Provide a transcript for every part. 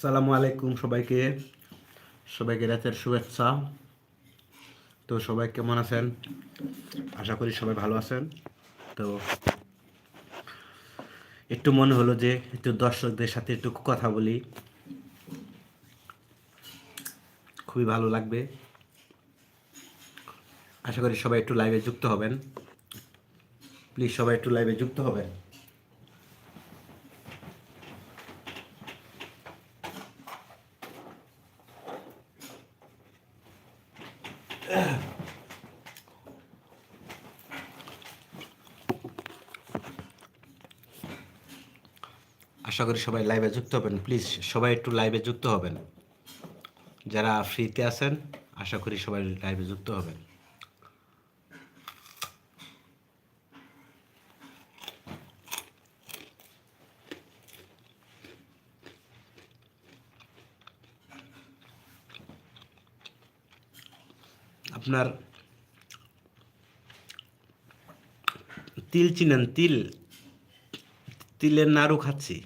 আসসালামু আলাইকুম সবাইকে। সবাইকে রাতের শুভেচ্ছা। তো সবাই কেমন আছেন? আশা করি সবাই ভালো আছেন। তো একটু মনে হলো যে একটু দর্শকদের সাথে একটু কথা বলি। খুবই ভালো লাগবে। আশা করি সবাই একটু লাইভে যুক্ত হবেন। প্লিজ সবাই একটু লাইভে যুক্ত হবেন। আশা করি সবাই লাইভে যুক্ত হবেন। প্লিজ সবাই একটু লাইভে যুক্ত হবেন। যারা ফ্রিতে আছেন, আশা করি সবাই লাইভে যুক্ত হবেন। আপনার তিল চিনেন, তিল। তিলের নাড়ু খাচ্ছি।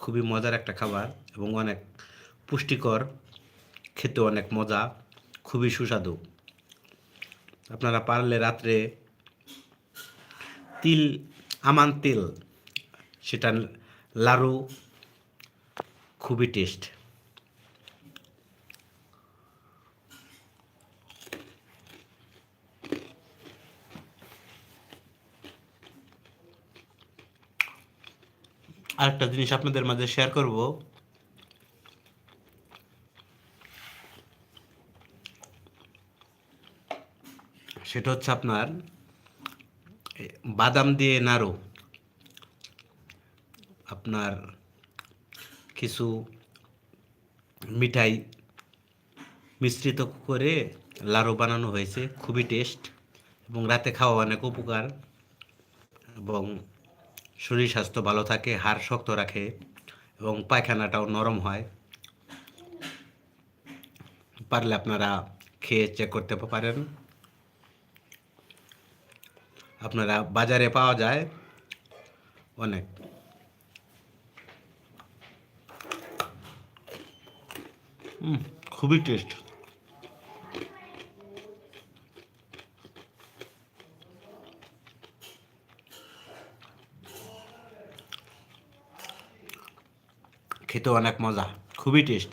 খুবই মজার একটা খাবার এবং অনেক পুষ্টিকর খেতে অনেক মজা, খুবই সুস্বাদু। আপনারা পারলে রাত্রে তিল, আমান তেল সেটা লাড়ু খুবই টেস্ট আরেকটা জিনিস আপনাদের মাঝে শেয়ার করব। সেটা হচ্ছে আপনার বাদাম দিয়ে নাড়ু। আপনার কিছু মিঠাই মিশ্রিত করে লাড়ু বানানো হয়েছে, খুবই টেস্ট এবং রাতে খাওয়া অনেক উপকার এবং শরীর স্বাস্থ্য ভালো থাকে, হাড় শক্ত রাখে এবং পায়খানাটাও নরম হয়। পারলে আপনারা খেয়ে চেক করতে পারেন। আপনারা বাজারে পাওয়া যায় অনেক। খুবই টেস্ট খেতে অনেক মজা, খুবই টেস্ট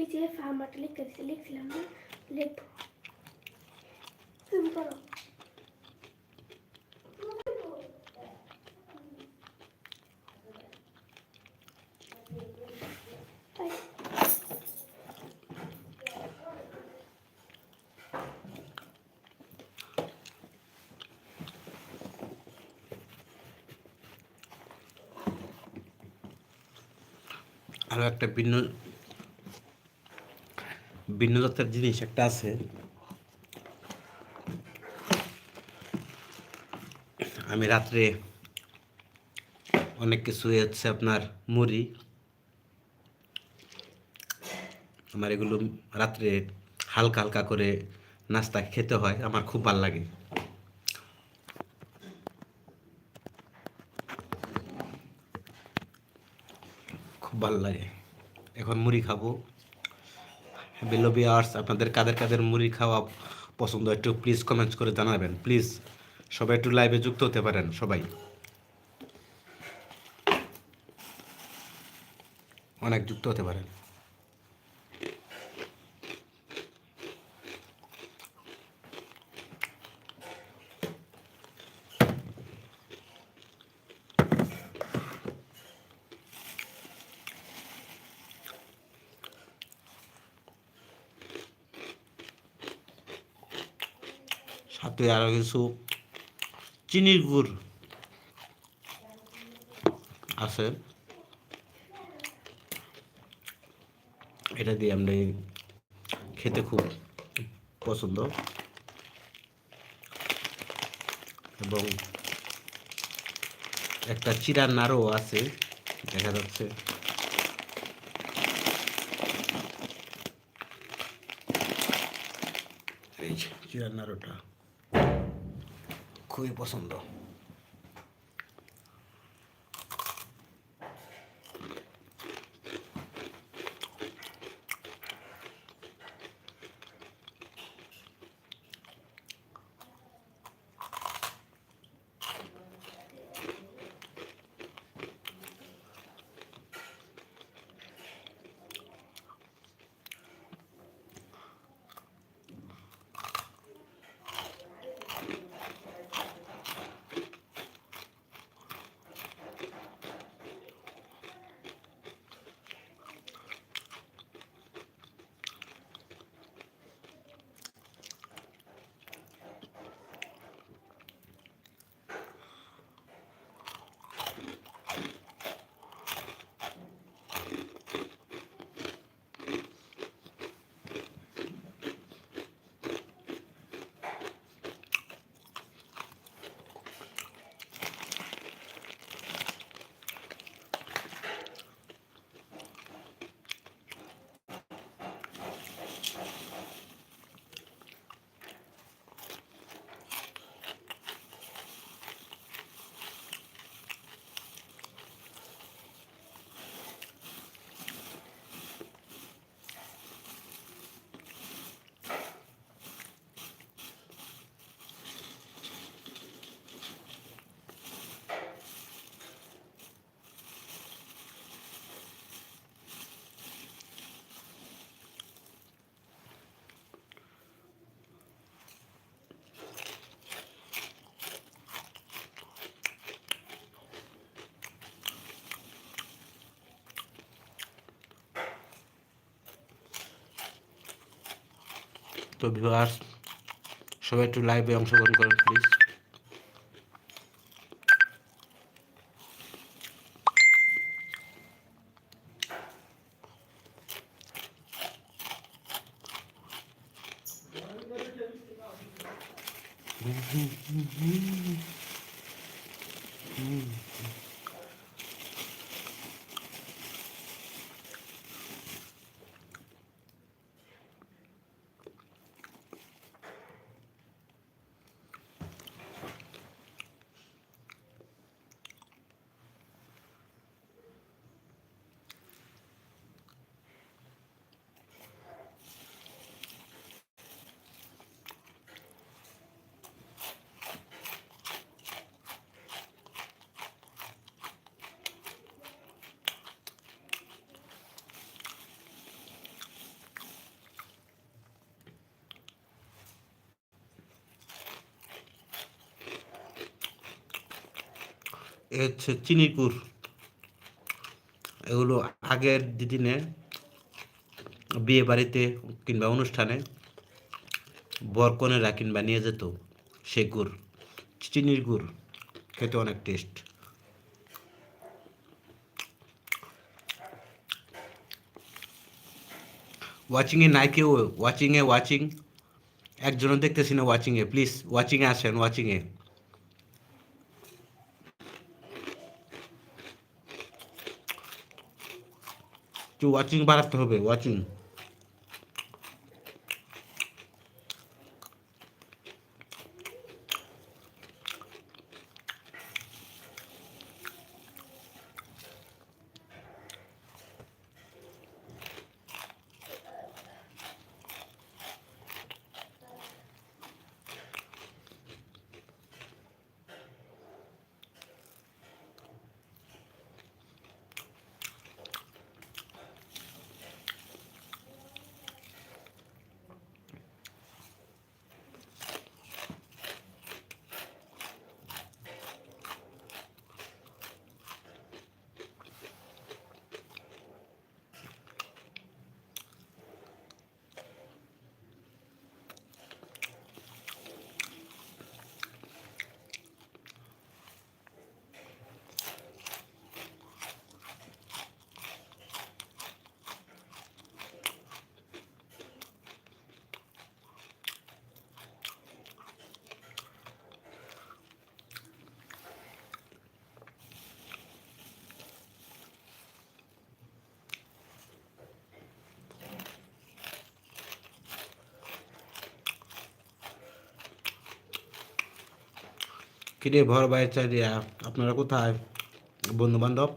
এই যে ফার্মাটা লিখতে দিতে লিখছিলাম না লিখব তুমি করো। আরও একটা ভিন্ন ভিন্ন জাতের জিনিস একটা আছে। আমি রাত্রে অনেক কিছু হচ্ছে আপনার মুড়ি। আমার এগুলো রাত্রে হালকা হালকা করে নাস্তা খেতে হয়, আমার খুব ভালো লাগে। ভালো লাগে। এখন মুড়ি খাব। বেলো বিয়ার্স আপনাদের কাদের কাদের মুড়ি খাওয়া পছন্দ একটু প্লিজ কমেন্টস করে জানাবেন। প্লিজ সবাই একটু লাইভে যুক্ত হতে পারেন, সবাই। অনেক যুক্ত হতে পারেন। সাথে আরও কিছু চিনির গুড় আছে। এটা দিয়ে আমরা খেতে খুব পছন্দ। এবং একটা চিরা নাড়ু আছে, দেখা যাচ্ছে। জিরার নাড়ুটা। খুবই পছন্দ। তো ভিউয়ার্স সবাই একটু লাইভে অংশগ্রহণ করেন প্লিজ এ হচ্ছে গুড়। এগুলো আগের দিনে বিয়ে বাড়িতে কিংবা অনুষ্ঠানে বরকনেরা কিংবা নিয়ে যেত সে গুড়, চিনির গুড়। খেতে অনেক টেস্ট। ওয়াচিংয়ে নাই কেউ ওয়াচিংয়ে ওয়াচিং। একজনও দেখতেছি না ওয়াচিংয়ে, প্লিজ, ওয়াচিংয়ে আসেন, ওয়াচিংয়ে। একটু ওয়াচিং বাড়াতে হবে ওয়াচিং কিরে ভর বাইরে চাইয়া আপনারা কোথায়? বন্ধু বান্ধব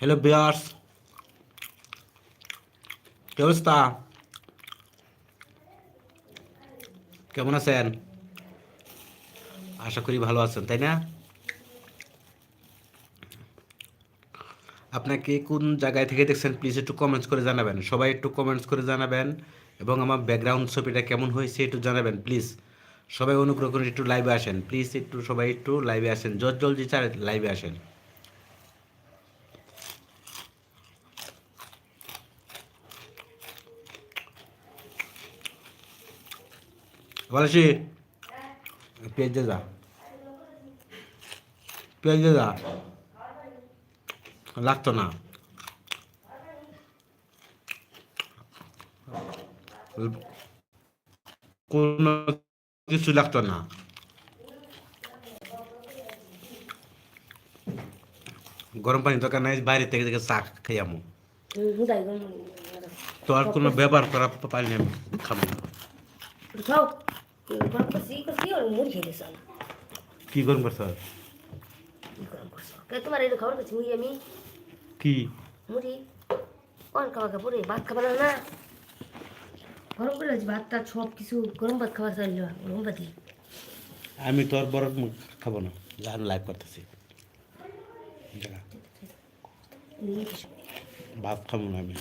হ্যালো বিয়ার্স কি অবস্থা? কেমন আছেন? আশা করি ভালো আছেন, তাই না? আপনাকে কোন জায়গায় থেকে দেখছেন প্লিজ একটু কমেন্টস করে জানাবেন। সবাই একটু কমেন্টস করে জানাবেন এবং আমার ব্যাকগ্রাউন্ড ছবিটা কেমন হয়েছে একটু জানাবেন প্লিজ সবাই অনুগ্রহ করে একটু লাইভে আসেন। প্লিজ একটু সবাই একটু লাইভে আসেন। জল জলদি চার লাইভে আসেন। বলছি পেঁয়াজ দে যা পেঁয়াজ দে যা লাগতো না কোনো কিছু লাগতো না গরম পানি দোকান নাই বাইরে থেকে থেকে চা খাই আমু হুদাই গম তো আর কোনো ব্যবহার করা পারি না আমি খাব মুড়ি খেয়ে দিস কি গরম করছ কি গরম করছ কে তোমার এই খবর করছি মুড়ি আমি কি মুড়ি কোন খাওয়া কাপড়ে ভাত খাবার না গরম করে ভাতটা সব কিছু গরম ভাত খাবার চাইল গরম ভাতি আমি তো আর বড় খাব না যা আমি লাইভ করতেছি ভাত খাব। না আমি